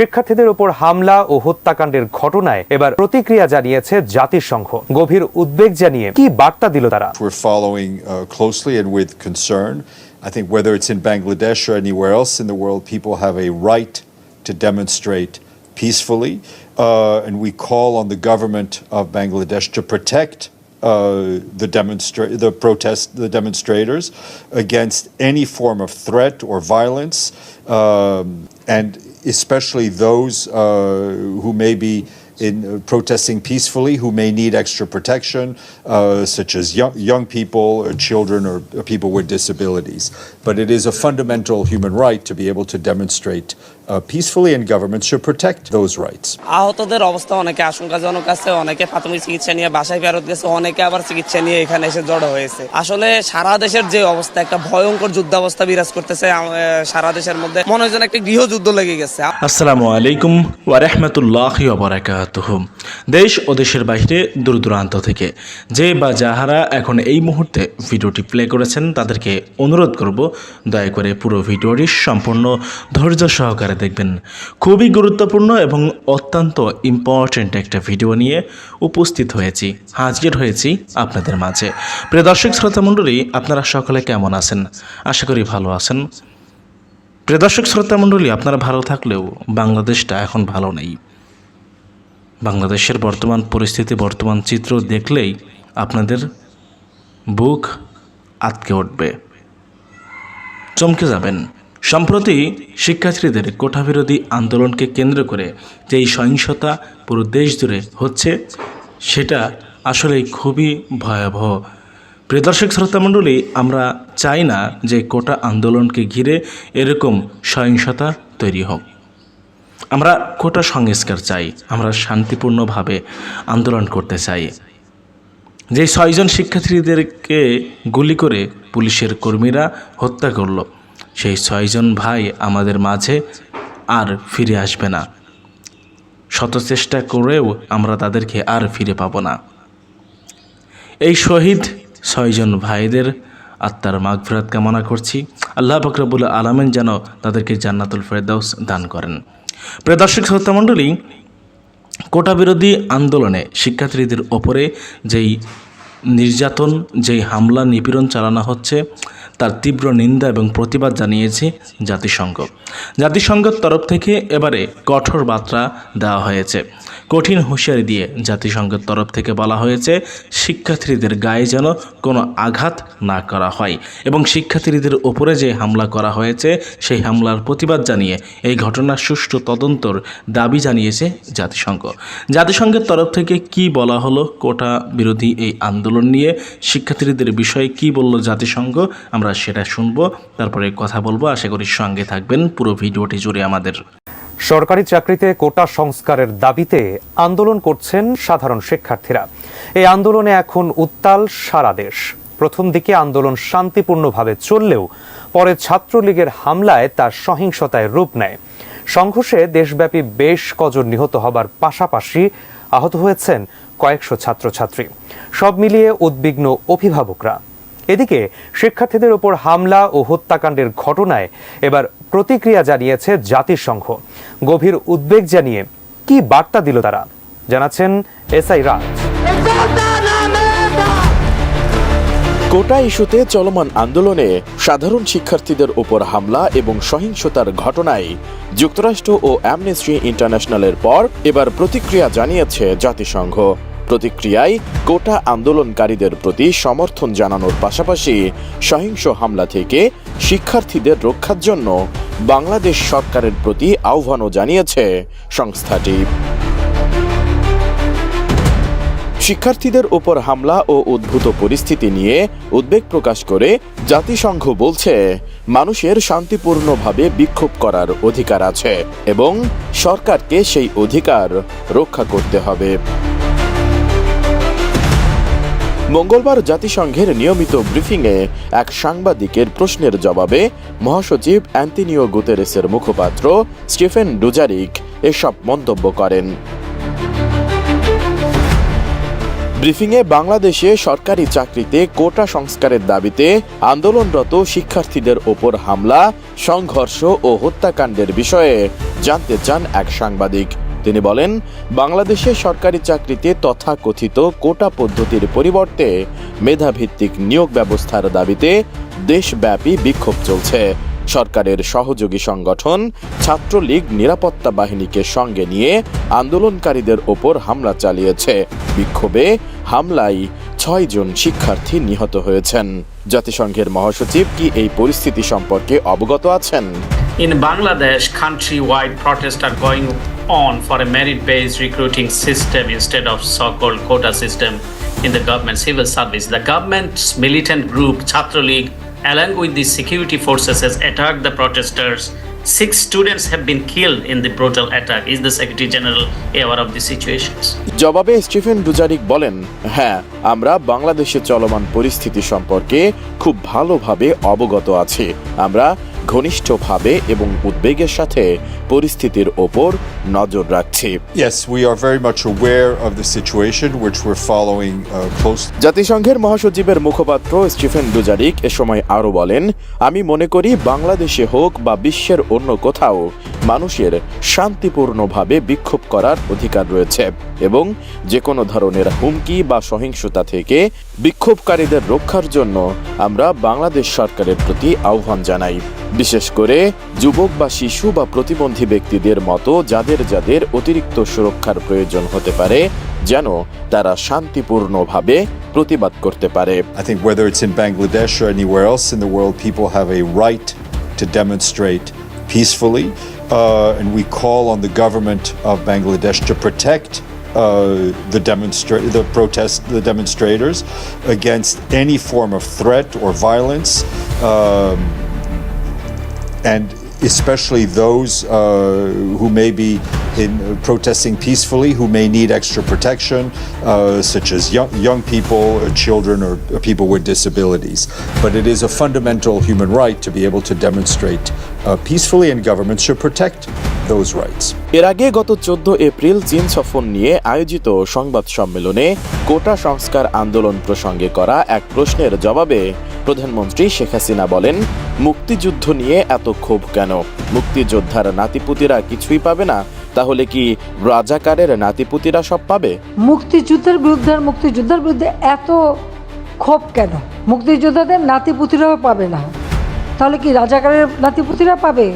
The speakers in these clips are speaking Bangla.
শিক্ষার্থীদের উপর হামলা ও হত্যাকাণ্ডের ঘটনায় এবার প্রতিক্রিয়া জানিয়েছে জাতিসংঘ গভীর উদ্বেগ জানিয়ে কি বার্তা দিল তারা uh. I think whether it's in Bangladesh or anywhere else in the world, people have a right to demonstrate peacefully. Uh, and we call on the government of Bangladesh to protect uh, the demonstra- the protest, the demonstrators against any form of threat or violence, um, and especially those uh, who may be in uh, protesting peacefully who may need extra protection, uh, such as young, young people or children or people with disabilities. But it is a fundamental human right to be able to demonstrate peacefully, and governments should protect those rights. আহতদের অবস্থা অনেকে আশঙ্কাজনক আছে অনেকে প্রাথমিক চিকিৎসা নিয়ে বাসায় ফেরত গেছে অনেকে আবার চিকিৎসা নিয়ে এখানে এসে জড়ো হয়েছে। আসলে সারা দেশের যে অবস্থা একটা ভয়ঙ্কর যুদ্ধাবস্থা বিরাজ করতেছে সারা দেশের মধ্যে। মনে হয় যেন একটা গৃহযুদ্ধ লেগে গেছে। আসসালামু আলাইকুম ওয়ারহমতুল্লাহ ওবরাকাতুহ দেশ ও দেশের বাইরে দূর দূরান্ত থেকে যে বা যাহারা এখন এই মুহূর্তে ভিডিওটি প্লে করেছেন তাদেরকে অনুরোধ করব দয়া করে পুরো ভিডিওটি সম্পূর্ণ ধৈর্য সহকারে দেখবেন। খুবই গুরুত্বপূর্ণ এবং অত্যন্ত ইম্পর্ট্যান্ট একটা ভিডিও নিয়ে উপস্থিত হয়েছি, হাজির হয়েছি আপনাদের মাঝে। প্রিয় দর্শক, শ্রোতা মণ্ডলী, আপনারা সকলে কেমন আছেন? আশা করি ভালো আছেন। প্রিয় দর্শক, শ্রোতা মণ্ডলী, আপনারা ভালো থাকলেও বাংলাদেশটা এখন ভালো নেই। বাংলাদেশের বর্তমান পরিস্থিতি, বর্তমান চিত্র দেখলেই আপনাদের বুক আটকে উঠবে। চমকে যাবেন। সম্প্রতি শিক্ষার্থীদের কোঠাবিরোধী আন্দোলনকে কেন্দ্র করে যেই সহিংসতা পুরো দেশ জুড়ে হচ্ছে, সেটা আসলেই খুবই ভয়াবহ। প্রিয় দর্শক শ্রোতামণ্ডলী আমরা চাই না যে কোটা আন্দোলনকে ঘিরে এরকম সহিংসতা তৈরি হোক। আমরা কোটা সংস্কার চাই, আমরা শান্তিপূর্ণভাবে আন্দোলন করতে চাই। যে ছয়জন শিক্ষার্থীদেরকে গুলি করে পুলিশের কর্মীরা হত্যা করল সেই ছয়জন ভাই আমাদের মাঝে আর ফিরে আসবে না। শত চেষ্টা করেও আমরা তাদেরকে আর ফিরে পাবো না। এই শহীদ ছয়জন ভাইদের আত্মার মাগফিরাত কামনা করছি। আল্লাহ ফকরাবুল আলমেন যেন তাদেরকে জান্নাতুল ফেরদাউস দান করেন। প্রিয় দর্শক, শ্রোতা মণ্ডলী, কোটা বিরোধী আন্দোলনে শিক্ষার্থীদের ওপরে যেই নির্যাতন, যেই হামলা, নিপীড়ন চালানো হচ্ছে তার তীব্র নিন্দা এবং প্রতিবাদ জানিয়েছে জাতিসংঘ। জাতিসংঘের তরফ থেকে এবারে কঠোর বার্তা দেওয়া হয়েছে। কঠিন হুঁশিয়ারি দিয়ে জাতিসংঘের তরফ থেকে বলা হয়েছে, শিক্ষার্থীদের গায়ে যেন কোনো আঘাত না করা হয় এবং শিক্ষার্থীদের ওপরে যে হামলা করা হয়েছে, সেই হামলার প্রতিবাদ জানিয়ে এই ঘটনার সুষ্ঠু তদন্তর দাবি জানিয়েছে জাতিসংঘ। জাতিসংঘের তরফ থেকে কি বলা হলো, কোটা বিরোধী এই আন্দোলন নিয়ে শিক্ষার্থীদের বিষয়ে কি বলল জাতিসংঘ, আমরা সেটা শুনব, তারপরে কথা বলব। আশা করি সঙ্গে থাকবেন। পুরো ভিডিওটি জুড়ে আমাদের সরকারি চাকরিতে কোটা সংস্কারের দাবিতে আন্দোলন করছেন সাধারণ শিক্ষার্থীরা। এই আন্দোলনে এখন উত্তাল সারা দেশ। প্রথম দিকে আন্দোলন শান্তিপূর্ণভাবে চললেও পরে ছাত্রলীগের হামলায় তার সহিংসতায় রূপ নেয়। সংঘর্ষে দেশব্যাপী বেশ কজন নিহত হবার পাশাপাশি আহত হয়েছেন কয়েকশো ছাত্রছাত্রী। সব মিলিয়ে উদ্বিগ্ন অভিভাবকরা। এদিকে শিক্ষার্থীদের ওপর হামলা ও হত্যাকাণ্ডের ঘটনায় এবার প্রতিক্রিয়া জানিয়েছে জাতিসংঘ। গভীর উদ্বেগ জানিয়ে কি বার্তা দিল তারা? জানাচ্ছেন এসআই রাজ। কোটা ইস্যুতে চলমান আন্দোলনে সাধারণ শিক্ষার্থীদের ওপর হামলা এবং সহিংসতার ঘটনায় যুক্তরাষ্ট্র ও অ্যামনেস্ট্রি ইন্টারন্যাশনালের পর এবার প্রতিক্রিয়া জানিয়েছে জাতিসংঘ। প্রতিক্রিয়ায় কোটা আন্দোলনকারীদের প্রতি সমর্থন জানানোর পাশাপাশি সহিংস হামলা থেকে শিক্ষার্থীদের রক্ষার জন্য বাংলাদেশ সরকারের প্রতি আহ্বানও জানিয়েছে সংস্থাটি। শিক্ষার্থীদের ওপর হামলা ও উদ্ভূত পরিস্থিতি নিয়ে উদ্বেগ প্রকাশ করে জাতিসংঘ বলছে, মানুষের শান্তিপূর্ণভাবে বিক্ষোভ করার অধিকার আছে এবং সরকারকে সেই অধিকার রক্ষা করতে হবে। মঙ্গলবার জাতিসংঘের নিয়মিত ব্রিফিংয়ে এক সাংবাদিকের প্রশ্নের জবাবে মহাসচিব অ্যান্তিনিও গুতেরেসের মুখপাত্র স্টিফেন ডুজারিক এসব মন্তব্য করেন। ব্রিফিংয়ে বাংলাদেশে সরকারি চাকরিতে কোটা সংস্কারের দাবিতে আন্দোলনরত শিক্ষার্থীদের ওপর হামলা, সংঘর্ষ ও হত্যাকাণ্ডের বিষয়ে জানতে চান এক সাংবাদিক। তিনি বলেন বাংলাদেশে সরকারি চাকরিতে তথাকথিত কোটা পদ্ধতির পরিবর্তে মেধাভিত্তিক নিয়োগ ব্যবস্থার দাবিতে দেশব্যাপী বিক্ষোভ চলছে। সরকারের সহযোগী সংগঠন ছাত্রলীগ নিরাপত্তা বাহিনীকে সঙ্গে নিয়ে আন্দোলনকারীদের ওপর হামলা চালিয়েছে। বিক্ষোভে হামলায় ছয়জন শিক্ষার্থী নিহত হয়েছেন। জাতিসংঘের মহাসচিব কি এই পরিস্থিতি সম্পর্কে অবগত আছেন? In Bangladesh, countrywide on for a merit-based recruiting system instead of so-called quota system in the government civil service. The government's militant group, Chhatra League, along with the security forces, has attacked the protesters. Six students have been killed in the brutal attack. Is the Secretary General aware of the situations? জবাবে স্টিফেন ডুজারিক বলেন হ্যাঁ আমরা বাংলাদেশে চলমান পরিস্থিতি সম্পর্কে খুব ভালোভাবে অবগত আছি আমরা ঘনিষ্ঠভাবে এবং উদ্বেগের সাথে পরিস্থিতির ওপর নজর রাখছি। Uh, জাতিসংঘের মহাসচিবের মুখপাত্র স্টিফেন ডুজারিক এ সময় আরও বলেন আমি মনে করি বাংলাদেশে হোক বা বিশ্বের অন্য কোথাও মানুষের শান্তিপূর্ণভাবে বিক্ষোভ করার অধিকার রয়েছে এবং যে কোনো ধরনের হুমকি বা সহিংসতা থেকে বিক্ষোভকারীদের রক্ষার জন্য আমরা বাংলাদেশ সরকারের প্রতি আহ্বান জানাই। বিশেষ করে যুবক বা শিশু বা প্রতিবন্ধী ব্যক্তিদের মতো যাদের যাদের অতিরিক্ত সুরক্ষার প্রয়োজন হতে পারে যেন তারা শান্তিপূর্ণভাবে প্রতিবাদ করতে পারে I think whether it's in Bangladesh or anywhere else in the world, people have a right to demonstrate peacefully. Uh, and we call on the government of Bangladesh to protect uh, the demonstra- the protest, the demonstrators against any form of threat or violence. Um, and especially those uh, who may be in uh, protesting peacefully, who may need extra protection, uh, such as young, young people, or children, or, or people with disabilities. But it is a fundamental human right to be able to demonstrate uh, peacefully, and governments should protect those rights. এর আগে গত চোদ্দ এপ্রিল চীন সফর নিয়ে আয়োজিত সংবাদ সম্মেলনে কোটা সংস্কার আন্দোলন প্রসঙ্গে করা এক প্রশ্নের জবাবে প্রধানমন্ত্রী শেখ হাসিনা বলেন মুক্তিযুদ্ধ নিয়ে এত ক্ষোভ কেন মুক্তিযোদ্ধার নাতিপুতিরা কিছুই পাবে না তাহলে কি রাজাকারের নাতিপুতিরা সব পাবে? মুক্তিযুদ্ধের বিরুদ্ধে আর মুক্তিযুদ্ধের বিরুদ্ধে এত ক্ষোভ কেন? মুক্তিযোদ্ধাদের নাতিপুতিরাও পাবে না। তাহলে কি রাজাকারের নাতিপুতিরা পাবে?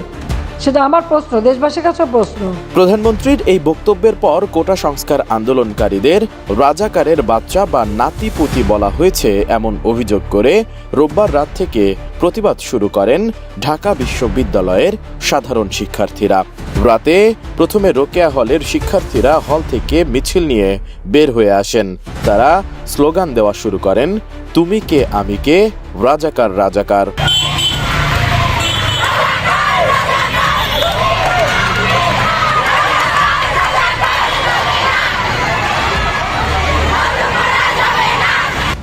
সেটা আমার প্রশ্ন, দেশবাসীর কাছে প্রশ্ন। প্রধানমন্ত্রীর এই বক্তব্যের পর কোটা সংস্কার আন্দোলনকারীদের রাজাকারের বাচ্চা বা নাতিপুতি বলা হয়েছে এমন অভিযোগ করে রোববার রাত থেকে প্রতিবাদ শুরু করেন ঢাকা বিশ্ববিদ্যালয়ের সাধারণ শিক্ষার্থীরা। রাতে প্রথমে রোকেয়া হলের শিক্ষার্থীরা হল থেকে মিছিল নিয়ে বের হয়ে আসেন। তারা স্লোগান দেওয়া শুরু করেন, তুমি কে, আমি কে? রাজাকার রাজাকার।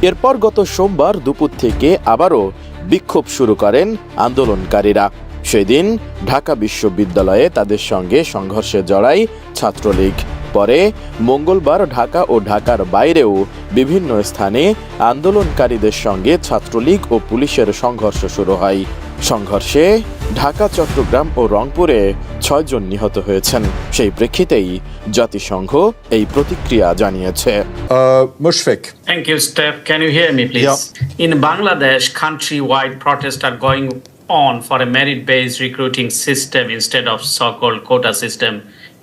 এরপর গত সোমবার দুপুর থেকে আবারও বিক্ষোভ শুরু করেন আন্দোলনকারীরা। সেদিন ঢাকা বিশ্ববিদ্যালয়ে তাদের সঙ্গে সংঘর্ষে জড়ায় ছাত্রলীগ। পরে মঙ্গলবার ঢাকা ও ঢাকার বাইরেও বিভিন্ন স্থানে আন্দোলনকারীদের সঙ্গে ছাত্রলীগ ও পুলিশের সংঘর্ষ শুরু হয়। সংঘর্ষে ঢাকা চট্টগ্রাম ও রংপুরে ছয়জন নিহত হয়েছেন সেই প্রেক্ষিতেই জাতিসংঘ এই প্রতিক্রিয়া জানিয়েছে Uh, Mushfik. Thank you, Steph. Can you hear me, please? In Bangladesh, countrywide protests are going on for a merit-based recruiting system instead of so-called quota system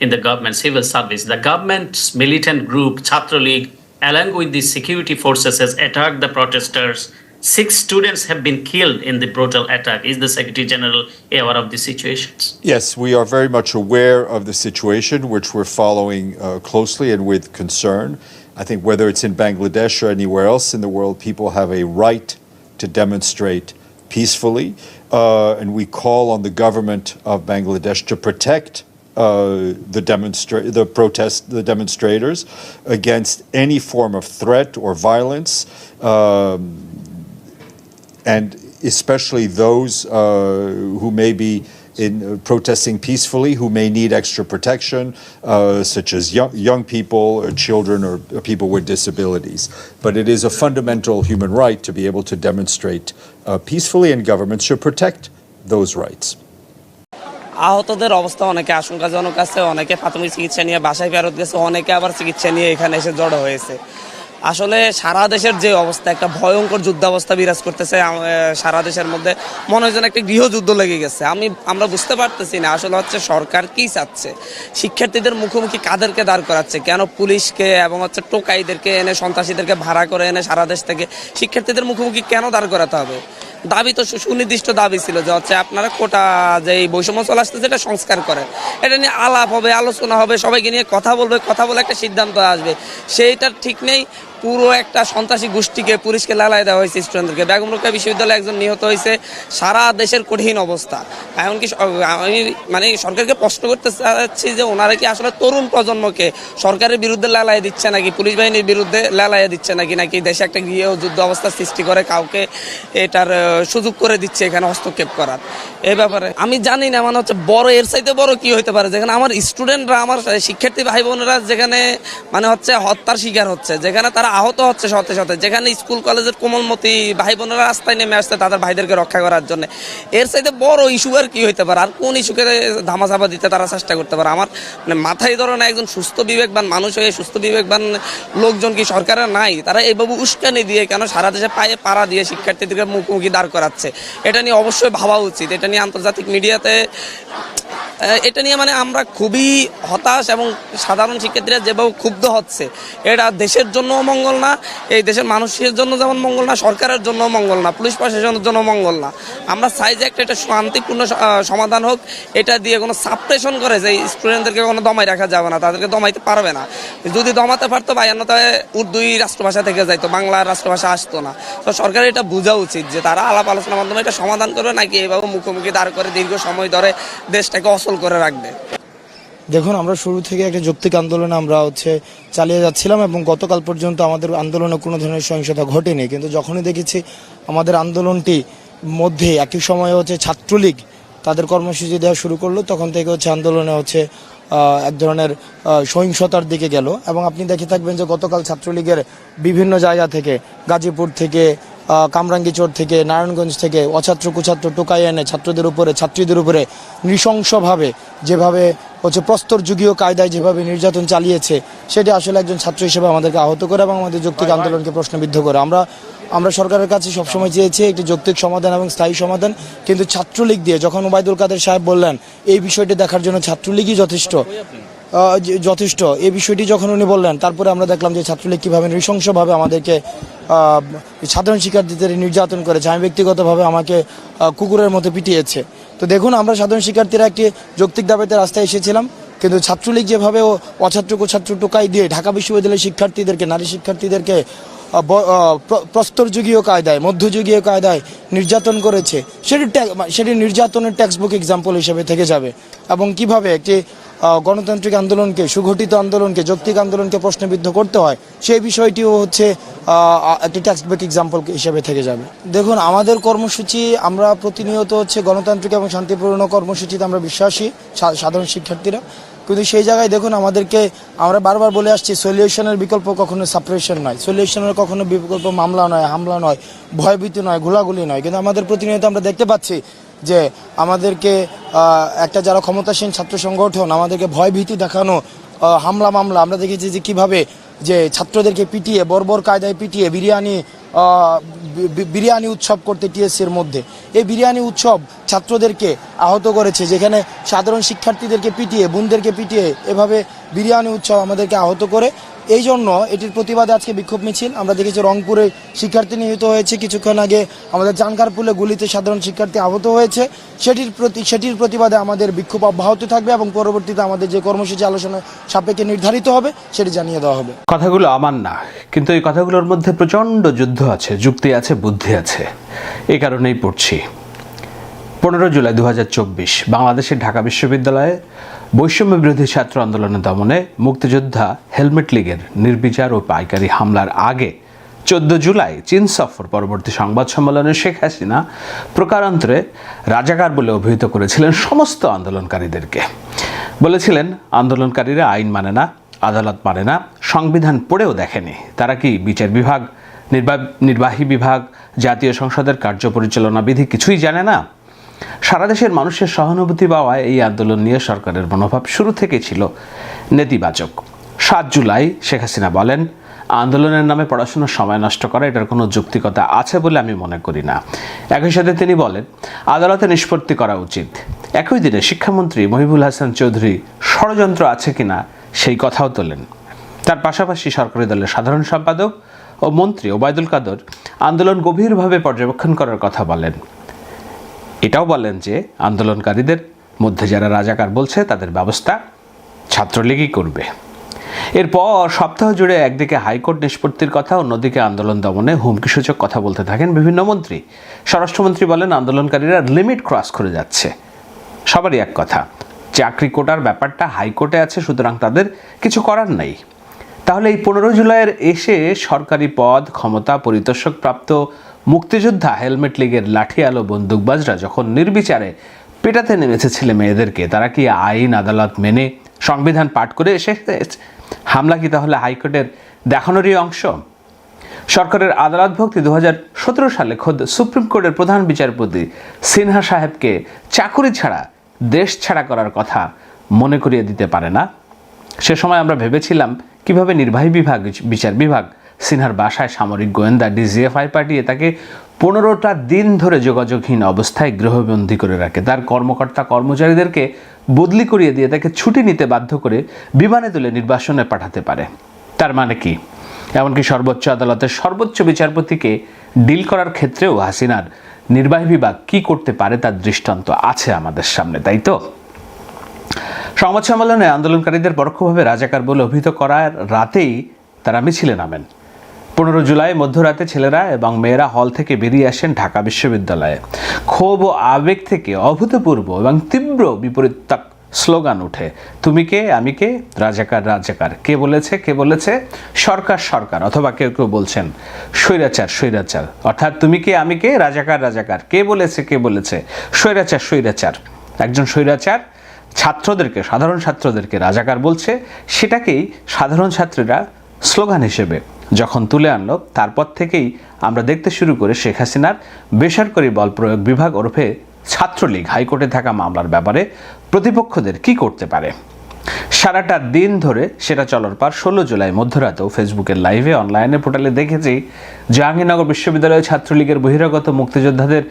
in the government civil service. The government's militant group, Chhatra League, along with the security forces, has attacked the protesters. Six students have been killed in the brutal attack. Is the Secretary General aware of the situations? Yes, we are very much aware of the situation, which we're following uh, closely and with concern. I think whether it's in Bangladesh or anywhere else in the world, people have a right to demonstrate peacefully. Uh, and we call on the government of Bangladesh to protect uh, the demonstra- the protest, the demonstrators against any form of threat or violence. Um, and especially those uh, who may be in uh, protesting peacefully who may need extra protection, uh, such as young, young people, or children, or people with disabilities. But it is a fundamental human right to be able to demonstrate uh, peacefully, and governments should protect those rights. আহতদের অবস্থা অনেকে আশঙ্কাজনক আছে অনেকে প্রাথমিক চিকিৎসা নিয়ে বাসায় ফেরত গেছে অনেকে আবার চিকিৎসা নিয়ে এখানে এসে জড়ো হয়েছে আসলে সারা দেশের যে অবস্থা, একটা ভয়ঙ্কর যুদ্ধাবস্থা বিরাজ করতেছে সারা দেশের মধ্যে। মনে হয় যেন একটা গৃহযুদ্ধ লেগে গেছে। আমি, আমরা বুঝতে পারতেছি না আসলে হচ্ছে সরকার কি চাচ্ছে। শিক্ষার্থীদের মুখোমুখি কাদেরকে দাঁড় করাচ্ছে? কেন পুলিশকে এবং হচ্ছে টোকাইদেরকে এনে, সন্ত্রাসীদেরকে ভাড়া করে এনে সারা দেশ থেকে শিক্ষার্থীদের মুখোমুখি কেন দাঁড় করাতে হবে? দাবি তো সুনির্দিষ্ট দাবি ছিল যে হচ্ছে আপনারা কোটা যে বৈষম্য চলে আসতেছে, এটা সংস্কার করে এটা নিয়ে আলাপ হবে, আলোচনা হবে, সবাইকে নিয়ে কথা বলবে, কথা বলে একটা সিদ্ধান্ত আসবে। সেইটার ঠিক নেই। পুরো একটা সন্ত্রাসী গোষ্ঠীকে পুলিশকে লালাই দেওয়া হয়েছে স্টুডেন্টদেরকে। বেগম রোকেয়া বিশ্ববিদ্যালয়ে একজন নিহত হয়েছে। সারা দেশের কঠিন অবস্থা। এমনকি আমি মানে সরকারকে প্রশ্ন করতে চাচ্ছি যে ওনারা কি আসলে তরুণ প্রজন্মকে সরকারের বিরুদ্ধে লালাই দিচ্ছে নাকি, পুলিশ বাহিনীর বিরুদ্ধে লালাইয়া দিচ্ছে নাকি নাকি দেশে একটা গৃহ যুদ্ধ অবস্থা সৃষ্টি করে কাউকে এটার সুযোগ করে দিচ্ছে এখানে হস্তক্ষেপ করার? এই ব্যাপারে আমি জানি না মানে হচ্ছে বড়, এর চাইতে বড় কি হতে পারে? যেখানে আমার স্টুডেন্টরা, আমার শিক্ষার্থী ভাই বোনেরা যেখানে মানে হচ্ছে হত্যার শিকার হচ্ছে, যেখানে তারা আহত হচ্ছে সাথে সাথে, যেখানে স্কুল, কলেজের কোমলমতি ভাই বোনেরা রাস্তায় নেমে আসছে তাদের ভাইদেরকে রক্ষা করার জন্য। এর চাইতে বড় ইস্যু আর কি হইতে পারে? আর কোন ইস্যুকে ধামাচাপা দিতে তারা চেষ্টা করতে পারে? আমার মানে মাথায় ধরো না একজন সুস্থ বিবেকবান মানুষ হয়ে, সুস্থ বিবেকবান লোকজন কি সরকারের নাই? তারা এইভাবে উস্কানি দিয়ে কেন সারা দেশে পায়ে পাড়া দিয়ে শিক্ষার্থীদেরকে মুখোমুখি দাঁড় করাচ্ছে? এটা নিয়ে অবশ্যই ভাবা উচিত। এটা নিয়ে আন্তর্জাতিক মিডিয়াতে এটা নিয়ে মানে আমরা খুবই হতাশ এবং সাধারণ শিক্ষার্থীরা যেভাবে ক্ষুব্ধ হচ্ছে, এটা দেশের জন্য মঙ্গল না, এই দেশের মানুষের জন্য যেমন মঙ্গল না, সরকারের জন্য মঙ্গল না, পুলিশ প্রশাসনের জন্য মঙ্গল না। আমরা চাই যে একটা এটা শান্তিপূর্ণ সমাধান হোক, এটা দিয়ে কোনো সাপ্রেশন করে যে স্টুডেন্টদেরকে কোনো দমাই রাখা যাবে না, তাদেরকে দমাইতে পারবে না। যদি দমাতে পারতো বায়ান্নতায় উর্দুই রাষ্ট্রভাষা থেকে যাইতো বাংলা রাষ্ট্রভাষা আসতো না। তো সরকার এটা বোঝা উচিত যে তারা আলাপ আলোচনার মাধ্যমে এটা সমাধান করবে নাকি এইভাবে মুখোমুখি দাঁড় করে দীর্ঘ সময় ধরে দেশটাকে অসল করে রাখবে। দেখুন, আমরা শুরু থেকে একটা যৌক্তিক আন্দোলন আমরা হচ্ছে চালিয়ে যাচ্ছিলাম এবং গতকাল পর্যন্ত আমাদের আন্দোলনে কোনো ধরনের সহিংসতা ঘটেনি। কিন্তু যখনই দেখেছি আমাদের আন্দোলনটি মধ্যে একই সময়ে হচ্ছে ছাত্রলীগ তাদের কর্মসূচি দেওয়া শুরু করল, তখন থেকে হচ্ছে আন্দোলনে হচ্ছে এক ধরনের সহিংসতার দিকে গেল। এবং আপনি দেখে থাকবেন যে গতকাল ছাত্রলীগের বিভিন্ন জায়গা থেকে, গাজীপুর থেকে কামরাঙ্গীচর থেকে নারায়ণগঞ্জ থেকে অছাত্র কুছাত্র টোকাই এনে ছাত্রদের উপরে ছাত্রীদের উপরে নৃশংসভাবে যেভাবে হচ্ছে প্রস্তর যুগীয় কায়দায় যেভাবে নির্যাতন চালিয়েছে সেটি আসলে একজন ছাত্র হিসেবে আমাদেরকে আহত করে এবং আমাদের যৌক্তিক আন্দোলনকে প্রশ্নবিদ্ধ করে। আমরা আমরা সরকারের কাছে সবসময় চেয়েছি একটি যৌক্তিক সমাধান এবং স্থায়ী সমাধান কিন্তু ছাত্রলীগ দিয়ে যখন ওবায়দুল কাদের সাহেব বললেন এই বিষয়টি দেখার জন্য ছাত্রলীগই যথেষ্ট যথেষ্ট। এই বিষয়টি যখন উনি বললেন, তারপরে আমরা দেখলাম যে ছাত্রলীগ কীভাবে নৃশংসভাবে আমাদেরকে সাধারণ শিক্ষার্থীদের নির্যাতন করেছে। আমি ব্যক্তিগতভাবে আমাকে কুকুরের মতো পিটিয়েছে। তো দেখুন, আমরা সাধারণ শিক্ষার্থীরা একটি যৌক্তিক দাবিতে রাস্তায় এসেছিলাম, কিন্তু ছাত্রলীগ যেভাবে ও অছাত্র কুছাত্র টোকাই দিয়ে ঢাকা বিশ্ববিদ্যালয়ের শিক্ষার্থীদেরকে, নারী শিক্ষার্থীদেরকে প্রস্তরযুগীয় কায়দায়, মধ্যযুগীয় কায়দায় নির্যাতন করেছে, সেটি সেটি নির্যাতনের টেক্সট বুক এক্সাম্পল হিসেবে থেকে যাবে। এবং কীভাবে একটি গণতান্ত্রিক আন্দোলনকে সুগঠিত আন্দোলনকে, যৌক্তিক আন্দোলনকে প্রশ্নবিদ্ধ করতে হয়, সেই বিষয়টিও হচ্ছে একটি টেক্সট বুক এক্সাম্পল হিসেবে থেকে যাবে। দেখুন, আমাদের কর্মসূচি, আমরা প্রতিনিয়ত হচ্ছে গণতান্ত্রিক এবং শান্তিপূর্ণ কর্মসূচিতে আমরা বিশ্বাসী সাধারণ শিক্ষার্থীরা। কিন্তু সেই জায়গায় দেখুন, আমাদেরকে, আমরা বারবার বলে আসছি সলিউশনের বিকল্প কখনো সাপ্রেশন নয়। সলিউশনের কখনো বিকল্প মামলা নয়, হামলা নয়, ভয়ভীতি নয় গোলাগুলি নয়। কিন্তু আমাদের প্রতিনিয়ত আমরা দেখতে পাচ্ছি যে আমাদেরকে একটা যারা ক্ষমতাসীন ছাত্র সংগঠন, আমাদেরকে ভয় ভীতি দেখানো হামলা মামলা, আমরা দেখেছি যে কীভাবে যে ছাত্রদেরকে পিটিয়ে, বর্বর কায়দায় পিটিয়ে বিরিয়ানি বিরিয়ানি উৎসব করতে টিএসসির মধ্যে। এই বিরিয়ানি উৎসব ছাত্রদেরকে আহত করেছে, যেখানে সাধারণ শিক্ষার্থীদেরকে পিটিয়ে, বোনদেরকে পিটিয়ে এভাবে বিরিয়ানি উৎসব আমাদেরকে আহত করে। এই জন্য এটির প্রতিবাদে আজকে বিক্ষোভ মিছিল। আমরা দেখেছি রংপুরে শিক্ষার্থী নিহত হয়েছে। কিছুক্ষণ আগে আমাদের জানকারপুলে গুলিতে সাধারণ শিক্ষার্থী আহত হয়েছে। সেটির প্রতি সেটির প্রতিবাদে আমাদের বিক্ষোভ অব্যাহত থাকবে এবং পরবর্তীতে আমাদের যে কর্মসূচি আলোচনা সাপেক্ষে নির্ধারিত হবে, সেটি জানিয়ে দেওয়া হবে। কথাগুলো আমার না, কিন্তু এই কথাগুলোর মধ্যে প্রচণ্ড যুদ্ধ আছে, যুক্তি আছে, বুদ্ধি আছে। এই কারণেই পড়ছি। পনেরো জুলাই দু হাজার চব্বিশ, বাংলাদেশের ঢাকা বিশ্ববিদ্যালয়ে বৈষম্য বিরোধী ছাত্র আন্দোলনের দমনে মুক্তিযোদ্ধা হেলমেট লীগের নির্বিচার ও পাইকারি হামলার আগে চোদ্দ জুলাই চীন সফর পরবর্তী সংবাদ সম্মেলনে শেখ হাসিনা প্রকারান্তরে রাজাকার বলে অভিহিত করেছিলেন সমস্ত আন্দোলনকারীদেরকে। বলেছিলেন, আন্দোলনকারীরা আইন মানে না, আদালত মানে না, সংবিধান পড়েও দেখেনি। তারা কি বিচার বিভাগ নির্বা- নির্বাহী বিভাগ, জাতীয় সংসদের কার্য পরিচালনা বিধি কিছুই জানে না? সারা দেশের মানুষের সহানুভূতি পাওয়ায় এই আন্দোলন নিয়ে সরকারের মনোভাব শুরু থেকে ছিল নেতিবাচক। সাত জুলাই শেখ হাসিনা বলেন, আন্দোলনের নামে পড়াশোনার সময় নষ্ট করা, এটার কোনো যৌক্তিকতা আছে বলে আমি মনে করি না। একই সাথে তিনি বলেন, আদালতে নিষ্পত্তি করা উচিত। একই দিনে শিক্ষামন্ত্রী মহিবুল হাসান চৌধুরী ষড়যন্ত্র আছে কিনা সেই কথাও তোলেন। তার পাশাপাশি সরকারি দলের সাধারণ সম্পাদক ও মন্ত্রী ওবায়দুল কাদর আন্দোলন গভীরভাবে পর্যবেক্ষণ করার কথা বলেন। এটাও বলেন যে আন্দোলনকারীদের মধ্যে যারা রাজাকার বলছে, তাদের ব্যবস্থা ছাত্রলীগই করবে। এরপর সপ্তাহ জুড়ে একদিকে হাইকোর্ট নিষ্পত্তির কথা, অন্যদিকে আন্দোলন দমনে হুমকিসূচক কথা বলতে থাকেন বিভিন্ন মন্ত্রী। স্বরাষ্ট্রমন্ত্রী বলেন, আন্দোলনকারীরা লিমিট ক্রস করে যাচ্ছে। সবারই এক কথা, চাকরি কোটার ব্যাপারটা হাইকোর্টে আছে, সুতরাং তাদের কিছু করার নেই। তাহলে এই পনেরো জুলাইয়ের এসে সরকারি পদ, ক্ষমতা পরিতোষক প্রাপ্ত মুক্তিযোদ্ধা হেলমেট লীগের লাঠি আলো বন্দুকবাজরা যখন নির্বিচারে পেটাতে নেমেছে ছেলে মেয়েদেরকে, তারা কি আইন, আদালত মেনে সংবিধান পাঠ করে এসেছে? হামলা কি তাহলে হাইকোর্টের দেখানোরই অংশ? সরকারের আদালত ভক্তি দু হাজার সতেরো সালে খোদ সুপ্রিম কোর্টের প্রধান বিচারপতি সিনহা সাহেবকে চাকুরি ছাড়া, দেশ ছাড়া করার কথা মনে করিয়ে দিতে পারে না? সে সময় আমরা ভেবেছিলাম কীভাবে নির্বাহী বিভাগ, বিচার বিভাগ সিনহার বাসায় সামরিক গোয়েন্দা ডিজিএফআই পাঠিয়ে তাকে পনেরোটা দিন ধরে যোগাযোগহীন অবস্থায় গৃহবন্দী করে রাখে। তার কর্মকর্তা কর্মচারীদেরকে বদলি করিয়ে দিয়ে তাকে ছুটি নিতে বাধ্য করে বিমানে তুলে নির্বাসনে পাঠাতে পারে। তার মানে কি? এমনকি সর্বোচ্চ আদালতের সর্বোচ্চ বিচারপতিকে ডিল করার ক্ষেত্রেও হাসিনার নির্বাহী বিভাগ কি করতে পারে তার দৃষ্টান্ত আছে আমাদের সামনে, তাই তো? সংবাদ সম্মেলনে আন্দোলনকারীদের পরোক্ষভাবে রাজাকার বলে অভিহিত করার রাতেই তারা মিছিলে নামেন। পনেরো জুলাই মধ্যরাতে ছেলেরা এবং মেয়েরা হল থেকে বেরিয়ে আসেন ঢাকা বিশ্ববিদ্যালয়ে। ক্ষোভ ও আবেগ থেকে অভূতপূর্ব এবং তীব্র বিপরীতাক স্লোগান ওঠে। তুমি কে? আমি কে? রাজাকার রাজাকার। কে বলেছে? কে বলেছে? সরকার সরকার, অথবা কেউ কেউ বলছেন, স্বৈরাচার স্বৈরাচার। অর্থাৎ, তুমি কে? আমি কে? রাজাকার রাজাকার। কে বলেছে? কে বলেছে? স্বৈরাচার স্বৈরাচার। একজন স্বৈরাচার ছাত্রদেরকে, সাধারণ ছাত্রদেরকে রাজাকার বলছে। সেটাকেই সাধারণ ছাত্রীরা স্লোগান হিসেবে যখন তুলে আনলো, তারপর থেকেই আমরা দেখতে শুরু করে শেখ হাসিনার বেসরকারি বল প্রয়োগ বিভাগ ওরফে ছাত্রলীগ হাইকোর্টে থাকা মামলার ব্যাপারে প্রতিপক্ষদের কি করতে পারে? সারাটা দিন ধরে সেটা চলার পর ষোলো জুলাই মধ্যরাতেও ফেসবুকের লাইভে, অনলাইনে পোর্টালে দেখেছি জাহাঙ্গীরনগর বিশ্ববিদ্যালয় ছাত্রলীগের বহিরাগত মুক্তিযোদ্ধাদের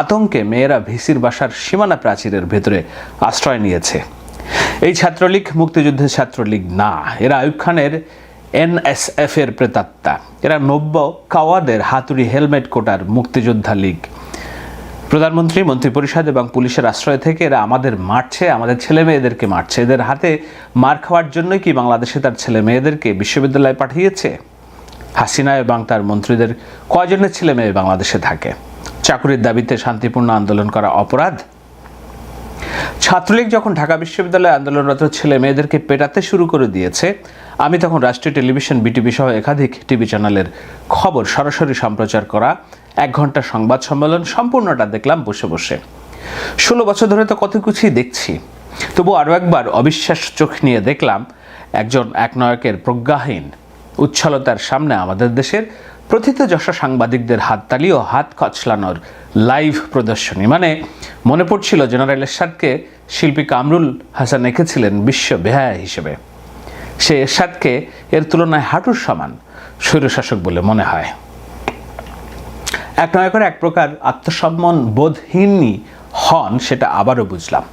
আতঙ্কে মেয়েরা ভিসির বাসার সীমানা প্রাচীরের ভেতরে আশ্রয় নিয়েছে। এই ছাত্রলীগ মুক্তিযুদ্ধের ছাত্রলীগ না, এরা আয়ুব খানের এনএসএফ এর প্রেতাত্মা। এরা নব্য কাওয়াদের হাতুড়ি হেলমেট কোটার মুক্তিযোদ্ধা লীগ। প্রধানমন্ত্রী, মন্ত্রিপরিষদ এবং পুলিশের আশ্রয় থেকে এরা আমাদের মারছে, আমাদের ছেলে মেয়েদেরকে মারছে। এদের হাতে মার খাওয়ার জন্যই কি বাংলাদেশে তার ছেলে মেয়েদেরকে বিশ্ববিদ্যালয়ে পাঠিয়েছে? হাসিনা এবং তার মন্ত্রীদের কয়জনের ছেলে মেয়ে বাংলাদেশে থাকে? চাকুরির দাবিতে শান্তিপূর্ণ আন্দোলন করা অপরাধ? ছাত্রলীগ যখন ঢাকা বিশ্ববিদ্যালয়ে আন্দোলনরত ছেলে মেয়েদেরকে পেটাতে শুরু করে দিয়েছে আমি তখন রাষ্ট্রীয় টেলিভিশন বিটিভি সহ একাধিক টিভি চ্যানেলের খবর সরাসরি সম্প্রচার করা, এক ঘণ্টা সংবাদ সম্মেলন সম্পূর্ণটা দেখলাম বসে বসে। ষোলো বছর ধরে তো কত কিছুই দেখছি। তবু আরও একবার অবিশ্বাস চোখ নিয়ে দেখলাম, একজন এক নায়কের প্রজ্ঞাহীন উচ্ছলতার সামনে আমাদের দেশের প্রথিতযশ সাংবাদিকদের হাততালি ও হাত কচলানোর লাইভ প্রদর্শনী। মানে মনে পড়ছিল জেনারেল এরশাদকে শিল্পী কামরুল হাসান এঁকেছিলেন বিশ্ব বেহায়া হিসেবে। সে এরশাদকে এর তুলনায় হাঁটুর সমান, স্বৈরশাসক বলে মনে হয়। এক নয় করে এক প্রকার আত্মসম্মান বোধহীনই হন সেটা আবারও বুঝলাম।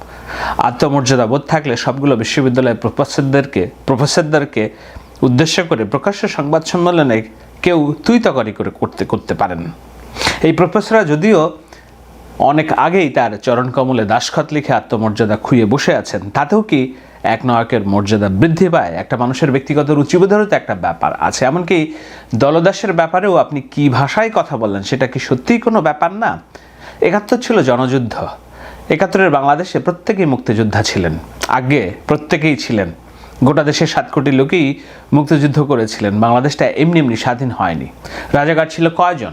আত্মমর্যাদা বোধ থাকলে সবগুলো বিশ্ববিদ্যালয়ের প্রফেসরদেরকে প্রফেসরদেরকে উদ্দেশ্য করে প্রকাশ্য সংবাদ সম্মেলনে কেউ তুই তকারি করে করতে করতে পারেন। এই প্রফেসররা যদিও অনেক আগেই তার চরণকমলে দাসখত লিখে আত্মমর্যাদা খুঁয়ে বসে আছেন, তাতেও কি এক নায়কের মর্যাদা বৃদ্ধি পায়, একটা মানুষের ব্যক্তিগত রুচিবোধেরও তো একটা ব্যাপার আছে। এমনকি দলদাসের ব্যাপারেও আপনি কি ভাষায় কথা বললেন, সেটা কি সত্যিই কোনো ব্যাপার না? একাত্তর ছিল জনযুদ্ধ। একাত্তরের বাংলাদেশে প্রত্যেকেই মুক্তিযোদ্ধা ছিলেন। আগে প্রত্যেকেই ছিলেন। গোটা দেশের সাত কোটি লোকই মুক্তিযুদ্ধ করেছিলেন। বাংলাদেশটা এমনি এমনি স্বাধীন হয়নি। রাজাকার ছিল কয়জন?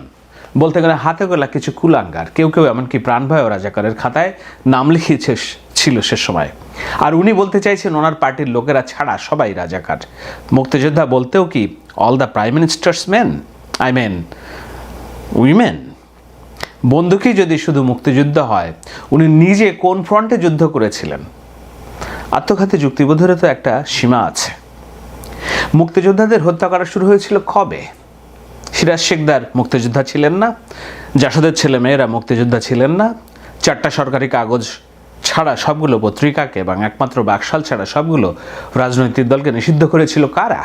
বলতে গেলে হাতে গোলা কিছু কুলাঙ্গার। কেউ কেউ এমনকি প্রাণভয় রাজাকারের খাতায় নাম লিখিয়েছে ছিল সে সময়। আর উনি বলতে চাইছেন ওনার পার্টির লোকেরা ছাড়া সবাই রাজাকার। মুক্তিযোদ্ধা বলতেও কি all the prime minister's men I men women বন্দুকই যদি শুধু মুক্তিযুদ্ধ হয়, উনি নিজে কোন ফ্রন্টে যুদ্ধ করেছিলেন? আত্মঘাতী যুক্তিবোধের তো একটা সীমা আছে। মুক্তিযোদ্ধাদের হত্যা করা শুরু হয়েছিল কবে? সিরাজ শেখদার মুক্তিযোদ্ধা ছিলেন না, জাসদের ছেলে মেয়েরা মুক্তিযোদ্ধা ছিলেন না, চারটা সরকারি কাগজ ছাড়া সবগুলো পত্রিকাকে এবং একমাত্র বাকশাল ছাড়া সবগুলো রাজনৈতিক দলকে নিষিদ্ধ করেছিল কারা?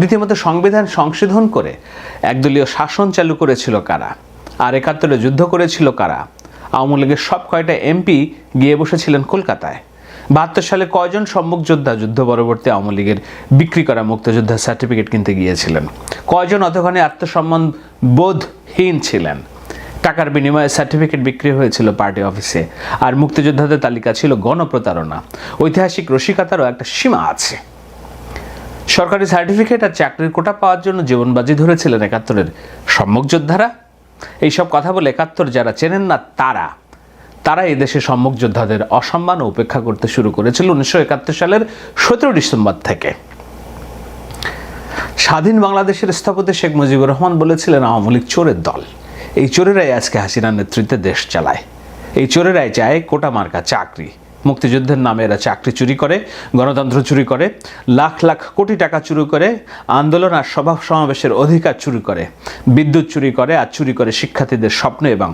রীতিমতো সংবিধান সংশোধন করে একদলীয় শাসন চালু করেছিল কারা? আর একাত্তরে যুদ্ধ করেছিল কারা? আওয়ামী লীগের সব কয়টা এমপি গিয়ে বসেছিলেন কলকাতায়? বাহাত্তর সালে কয়জন সম্মুখ যোদ্ধা যুদ্ধ পরবর্তী আওয়ামী লীগের বিক্রি করা মুক্তিযোদ্ধার সার্টিফিকেট কিনতে গিয়েছিলেন? কয়জন অতখানি আত্মসম্মান বোধহীন ছিলেন? টাকার বিনিময়ে সার্টিফিকেট বিক্রি হয়েছিল পার্টি অফিসে, আর মুক্তিযোদ্ধাদের তালিকা ছিল গণপ্রতারণা। ঐতিহাসিক রসিকতারও একটা সীমা আছে। সরকারি সার্টিফিকেট আর চাকরির কোটা পাওয়ার জন্য জীবনবাজি ধরেছিলেন একাত্তরের সম্মুখ যোদ্ধারা। এইসব কথা বলে একাত্তর যারা চেনেন না, তারা তারা এই দেশে সম্মুখ যোদ্ধাদের অসম্মান ও উপেক্ষা করতে শুরু করেছিল উনিশশো একাত্তর সালের সতেরো ডিসেম্বর থেকে। স্বাধীন বাংলাদেশের স্থপতি শেখ মুজিবুর রহমান বলেছিলেন, আওয়ামী লীগ চোরের দল। এই চোরেরাই আজকে হাসিনার নেতৃত্বে দেশ চালায়। এই চোরেরাই চায় কোটা মার্কা চাকরি। মুক্তিযুদ্ধের নামে এরা চাকরি চুরি করে, গণতন্ত্র চুরি করে, লাখ লাখ কোটি টাকা চুরি করে, আন্দোলন আর সভা সমাবেশের অধিকার চুরি করে, বিদ্যুৎ চুরি করে, আর চুরি করে শিক্ষার্থীদের স্বপ্ন এবং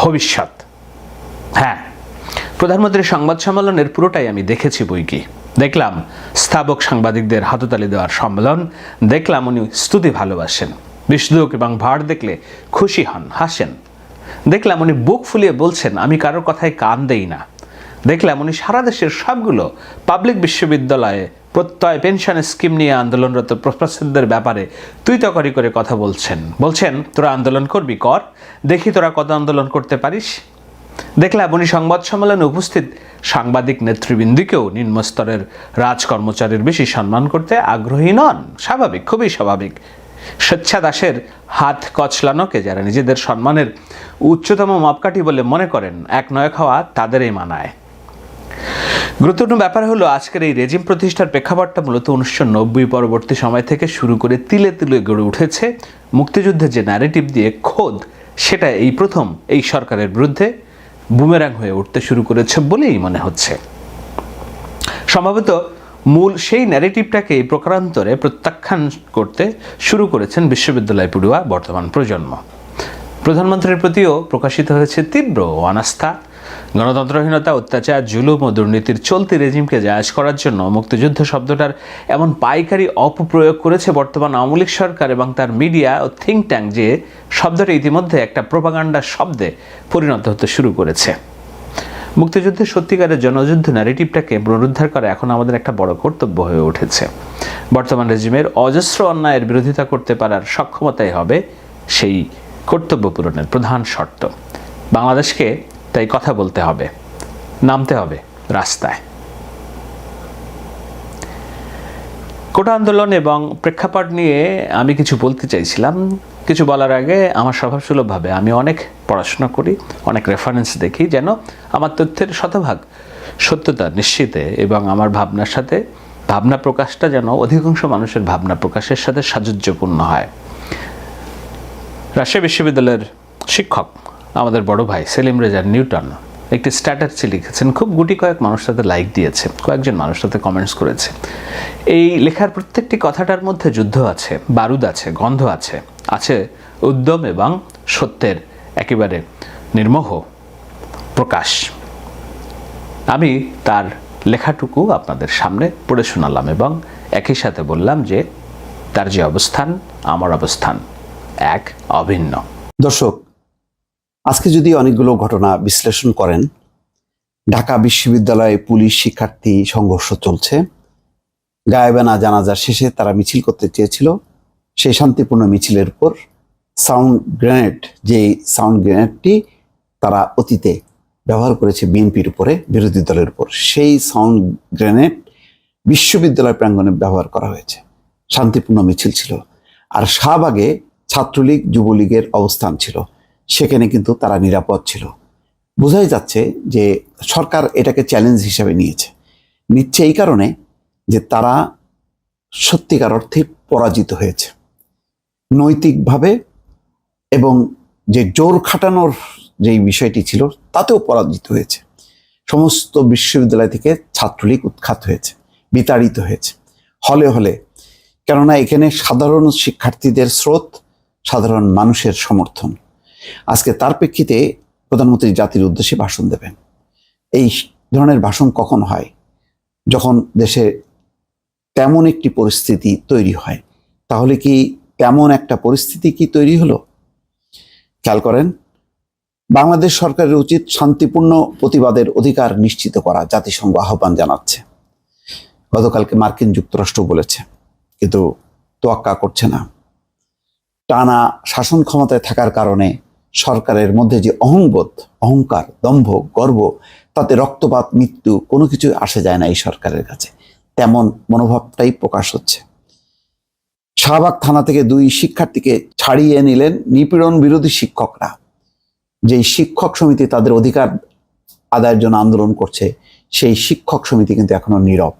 ভবিষ্যৎ। হ্যাঁ প্রধানমন্ত্রীর সংবাদ সম্মেলনের পুরোটাই আমি দেখেছি বই কি দেখলাম স্থাবক সাংবাদিকদের হাততালি দেওয়ার সম্মেলন, দেখলাম উনি স্তুতি ভালোবাসেন, বিষ্ণুক এবং ভাড় দেখলে খুশি হন, হাসেন। দেখলাম উনি বুক ফুলিয়ে বলছেন, আমি কারোর কথায় কান দেই না। দেখলাম উনি সারা দেশের সবগুলো পাবলিক বিশ্ববিদ্যালয়ে প্রত্যয় পেনশন স্কিম নিয়ে আন্দোলনরত প্রফেসরদের ব্যাপারে তুই তকরি করে কথা বলছেন। বলছেন, তোরা আন্দোলন করবি, কর। দেখি তোরা কত আন্দোলন করতে পারিস। দেখলাম উনি সংবাদ সম্মেলনে উপস্থিত সাংবাদিক নেতৃবৃন্দকেও নিম্নস্তরের রাজকর্মচারীর বেশি সম্মান করতে আগ্রহী নন। স্বাভাবিক, খুবই স্বাভাবিক। স্বেচ্ছা দাসের হাত কচলানোকে যারা নিজেদের সম্মানের উচ্চতম মাপকাঠি বলে মনে করেন এক নয় খাওয়া তাদেরই মানায়। গুরুত্বপূর্ণ ব্যাপার হলো, আজকের এই রেজিম প্রতিষ্ঠার প্রেক্ষাপটটা মূলত উনিশশো নব্বই পরবর্তী সময় থেকে শুরু করে তিলে তিলে গড়ে উঠেছে। মুক্তিযুদ্ধের যে ন্যারেটিভ দিয়ে খোদ, সেটা এই প্রথম, এই সরকারের বিরুদ্ধে বুমেরাং হয়ে উঠতে শুরু করেছে বলেই মনে হচ্ছে। সম্ভবত মূল সেই ন্যারেটিভটাকে প্রকারান্তরে প্রত্যাখ্যান করতে শুরু করেছেন বিশ্ববিদ্যালয় পড়ুয়া বর্তমান প্রজন্ম। প্রধানমন্ত্রীর প্রতিও প্রকাশিত হয়েছে তীব্র অনাস্থা। গণতন্ত্রহীনতা, অত্যাচার, জুলুম ও দুর্নীতির চলতি রেজিমকে জায়াজ করার জন্য মুক্তিযুদ্ধ শব্দটার এমন পাইকারি অপপ্রয়োগ করেছে বর্তমান আওয়ামী লীগ সরকার এবং তার মিডিয়া ও থিঙ্ক ট্যাঙ্ক যে শব্দটা ইতিমধ্যে একটা প্রোপাগান্ডার শব্দে পরিণত হতে শুরু করেছে। মুক্তিযুদ্ধের সত্যিকারের জনযুদ্ধ ন্যারেটিভটাকে পুনরুদ্ধার করা এখন আমাদের একটা বড় কর্তব্য হয়ে উঠেছে। বর্তমান রেজিমের অজস্র অন্যায়ের বিরোধিতা করতে পারার সক্ষমতাই হবে সেই কর্তব্য পূরণের প্রধান শর্ত। বাংলাদেশকে তাই কথা বলতে হবে। নামতে হবে রাস্তায়। কোটা আন্দোলন এবং প্রেক্ষাপট নিয়ে আমি কিছু বলতে চাইছিলাম। কিছু বলার আগে আমার স্বভাবসুলভভাবে আমি অনেক পড়াশোনা করি, অনেক রেফারেন্স দেখি যেন আমার তথ্যের শতভাগ সত্যতা নিশ্চিতে এবং আমার ভাবনার সাথে ভাবনা প্রকাশটা যেন অধিকাংশ মানুষের ভাবনা প্রকাশের সাথে সাযুজ্যপূর্ণ হয়। রাজশাহী বিশ্ববিদ্যালয়ের শিক্ষক আমাদের বড় ভাই সেলিম রেজার নিউটন একটি স্ট্যাটাসে লিখেছেন। খুব গুটি কয়েক মানুষ তাতে লাইক দিয়েছে, কয়েকজন মানুষ তাতে কমেন্টস করেছে। এই লেখার প্রত্যেকটি কথাটার মধ্যে যুদ্ধ আছে, বারুদ আছে, গন্ধ আছে আছে উদ্যম এবং সত্যের একেবারে নির্মোহ প্রকাশ। আমি তার লেখাটুকু আপনাদের সামনে পড়ে শোনালাম এবং একই সাথে বললাম যে তার যে অবস্থান, আমার অবস্থান এক অভিন্ন। দর্শক আজকে যদি অনেকগুলো ঘটনা বিশ্লেষণ করেন, ঢাকা বিশ্ববিদ্যালয়ে পুলিশ শিক্ষার্থী সংঘর্ষ চলছে। গায়েবানা জানাজার শেষে তারা মিছিল করতে চেয়েছিল। সেই শান্তিপূর্ণ মিছিলের উপর সাউন্ড গ্রেনেড যে সাউন্ড গ্রেনেডটি তারা অতীতে ব্যবহার করেছে বিএনপির উপরে, বিরোধী দলের উপর, সেই সাউন্ড গ্রেনেড বিশ্ববিদ্যালয় প্রাঙ্গণে ব্যবহার করা হয়েছে। শান্তিপূর্ণ মিছিল ছিল। আর শাহবাগে ছাত্রলীগ, যুবলীগের অবস্থান ছিল। সেখানে কিন্তু তারা নিরাপদ ছিল। বোঝাই যাচ্ছে যে সরকার এটাকে চ্যালেঞ্জ হিসেবে নিয়েছে। নিচ্ছে এই কারণে যে তারা সত্যিকার অর্থে পরাজিত হয়েছে। নৈতিকভাবে এবং যে জোর খাটানোর যেই বিষয়টি ছিল, তাতেও পরাজিত হয়েছে। সমস্ত বিশ্ববিদ্যালয় থেকে ছাত্রলীগ উৎখাত হয়েছে, বিতাড়িত হয়েছে। হলে হলে, কেননা এখানে সাধারণ শিক্ষার্থীদের স্রোত, সাধারণ মানুষের সমর্থন। আজকে তার প্রেক্ষিতে প্রধানমন্ত্রী জাতির উদ্দেশ্যে ভাষণ দেবেন। এই ধরনের ভাষণ কখন হয়? যখন দেশে তেমন একটি পরিস্থিতি তৈরি হয়। তাহলে কি তেমন একটা পরিস্থিতি কি তৈরি হলো? খেয়াল করেন, বাংলাদেশ সরকারের উচিত শান্তিপূর্ণ প্রতিবাদের অধিকার নিশ্চিত করা, জাতিসংঘ আহ্বান জানাচ্ছে। গতকালকে মার্কিন যুক্তরাষ্ট্র বলেছে, কিন্তু তোয়াক্কা করছে না। টানা শাসন ক্ষমতায় থাকার কারণে সরকারের মধ্যে যে অহংবোধ, অহংকার, দম্ভ, গর্ব, তাতে রক্তপাত, মৃত্যু কোনো কিছু আসে যায় না এই সরকারের কাছে। তেমন মনোভাবটাই প্রকাশ হচ্ছে। শাহবাগ থানা থেকে দুই শিক্ষার্থীকে ছাড়িয়ে নিলেন নিপীড়ন বিরোধী শিক্ষকরা। যেই শিক্ষক সমিতি তাদের অধিকার আদায়ের জন্য আন্দোলন করছে, সেই শিক্ষক সমিতি কিন্তু এখনও নীরব।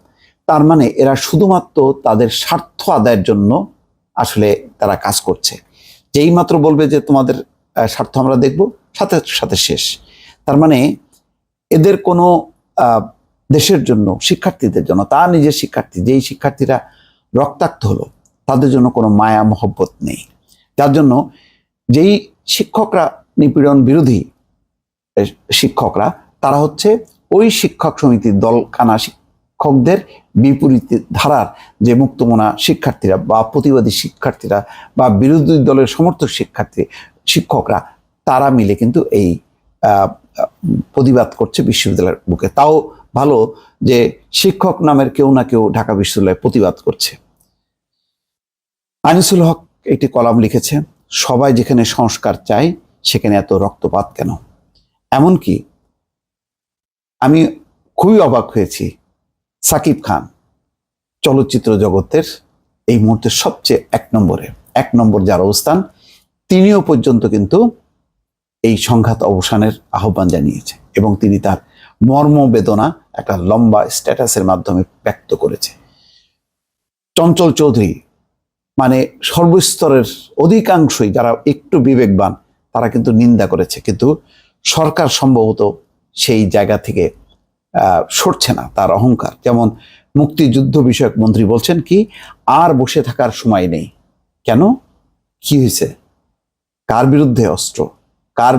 তার মানে এরা শুধুমাত্র তাদের স্বার্থ আদায়ের জন্য আসলে তারা কাজ করছে। যেই মাত্র বলবে যে তোমাদের স্বার্থ আমরা দেখব, সাথে সাথে শেষ। তার মানে এদের কোনো দেশের জন্য, শিক্ষার্থীদের জন্য তা নিজের শিক্ষার্থী, যেই শিক্ষার্থীরা রক্তাক্ত হলো, তাদের জন্য কোনো মায়া, মহব্বত নেই। যার জন্য যেই শিক্ষকরা, নিপীড়ন বিরোধী শিক্ষকরা, তারা হচ্ছে ওই শিক্ষক সমিতির দলকানা শিক্ষকদের বিপরীত ধারার যে মুক্তমনা শিক্ষার্থীরা বা প্রতিবাদী শিক্ষার্থীরা বা বিরোধী দলের সমর্থক শিক্ষার্থী শিক্ষকরা, তারা মিলে কিন্তু এই প্রতিবাদ করছে বিশ্ববিদ্যালয়ের বুকে। তাও ভালো যে শিক্ষক নামের কেউ না কেউ ঢাকা বিশ্ববিদ্যালয়ে প্রতিবাদ করছে। আনিসুল হক একটি কলাম লিখেছে, সবাই যেখানে সংস্কার চায়, সেখানে এত রক্তপাত কেন? এমনকি আমি খুবই অবাক হয়েছি, সাকিব খান চলচ্চিত্র জগতের এই মুহূর্তে সবচেয়ে এক নম্বরে। এক নম্বর যার অবস্থান তিনিও পর্যন্ত কিন্তু এই সংঘাত অবসানের আহ্বান জানিয়েছে এবং তিনি তার মর্ম বেদনা একটা লম্বা স্ট্যাটাসের মাধ্যমে ব্যক্ত করেছে। চঞ্চল চৌধুরী মানে সর্বস্তরের অধিকাংশই যারা একটু বিবেকবান, তারা কিন্তু নিন্দা করেছে। কিন্তু সরকার সম্ভবত সেই জায়গা থেকে সরছে না তার অহংকার। যেমন মুক্তিযুদ্ধ বিষয়ক মন্ত্রী বলছেন কি, আর বসে থাকার সময় নেই। কেন? কি হয়েছে? কার বিরুদ্ধে অস্ত্র, কার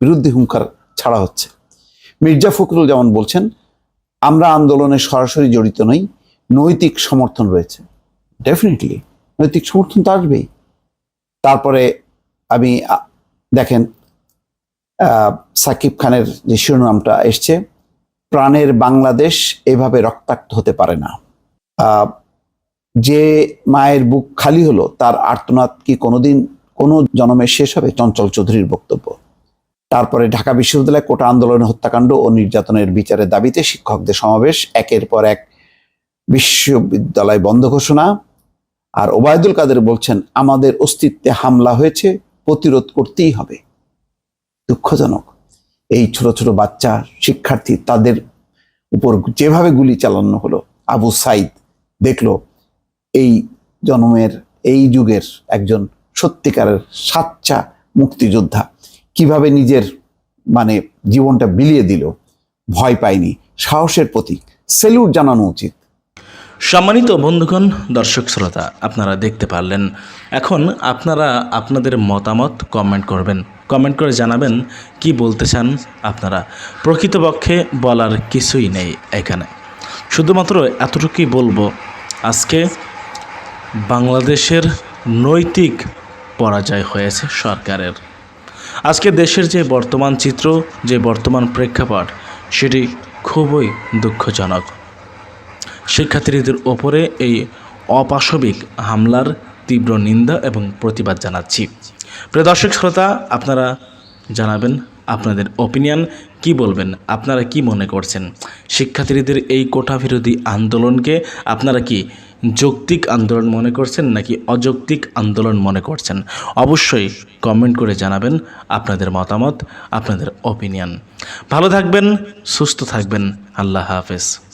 বিরুদ্ধে হুঙ্কার ছাড়া হচ্ছে? মির্জা ফখরুল যেমন বলছেন, আমরা আন্দোলনে সরাসরি জড়িত নই, নৈতিক সমর্থন রয়েছে। ডেফিনেটলি নৈতিক সমর্থন তো আসবেই। তারপরে আমি দেখেন সাকিব খানের যে শিরোনামটা এসছে, প্রাণের বাংলাদেশ এভাবে রক্তাক্ত হতে পারে না। যে মায়ের বুক খালি হলো, তার আর্তনাদ কি কোনোদিন কোনো জনমে শেষ হবে চঞ্চল চৌধুরীর বক্তব্য। তারপরে ঢাকা বিশ্ববিদ্যালয় কোটা আন্দোলন, হত্যাকাণ্ড ও নির্যাতনের বিচারের দাবিতে শিক্ষকদের সমাবেশ, একের পর এক বিশ্ববিদ্যালয় বন্ধ ঘোষণা। আর ওবায়দুল কাদের বলছেন, আমাদের অস্তিত্বে হামলা হয়েছে, প্রতিরোধ করতেই হবে। দুঃখজনক, এই ছোট ছোট বাচ্চা শিক্ষার্থী তাদের উপর যেভাবে গুলি চালানো হলো, আবু সাইদ দেখল, এই জন্মের, এই যুগের একজন সত্যিকারের সাচ্চা মুক্তিযোদ্ধা। কীভাবে নিজের মানে জীবনটা বিলিয়ে দিল, ভয় পায়নি, সাহসের প্রতীক। সেলুট জানানো উচিত। সম্মানিত বন্ধুগণ, দর্শক শ্রোতা, আপনারা দেখতে পারলেন। এখন আপনারা আপনাদের মতামত কমেন্ট করবেন। কমেন্ট করে জানাবেন কি বলতে চান আপনারা। প্রকৃতপক্ষে বলার কিছুই নেই এখানে। শুধুমাত্র এতটুকুই বলব, আজকে বাংলাদেশের নৈতিক পরাজয় হয়েছে সরকারের। আজকে দেশের যে বর্তমান চিত্র, যে বর্তমান প্রেক্ষাপট, সেটি খুবই দুঃখজনক। শিক্ষার্থীদের ওপরে এই অপাশবিক হামলার তীব্র নিন্দা এবং প্রতিবাদ জানাচ্ছি। প্রিয় দর্শক শ্রোতা, আপনারা জানাবেন আপনাদের ওপিনিয়ন কি বলবেন, আপনারা কি মনে করছেন? শিক্ষার্থীদের এই কোটা বিরোধী আন্দোলনকে আপনারা কি যৌক্তিক আন্দোলন মনে করছেন নাকি অযৌক্তিক আন্দোলন মনে করছেন? অবশ্যই কমেন্ট করে জানাবেন আপনাদের মতামত, আপনাদের অপিনিয়ন ভালো থাকবেন, সুস্থ থাকবেন। আল্লাহ হাফেজ।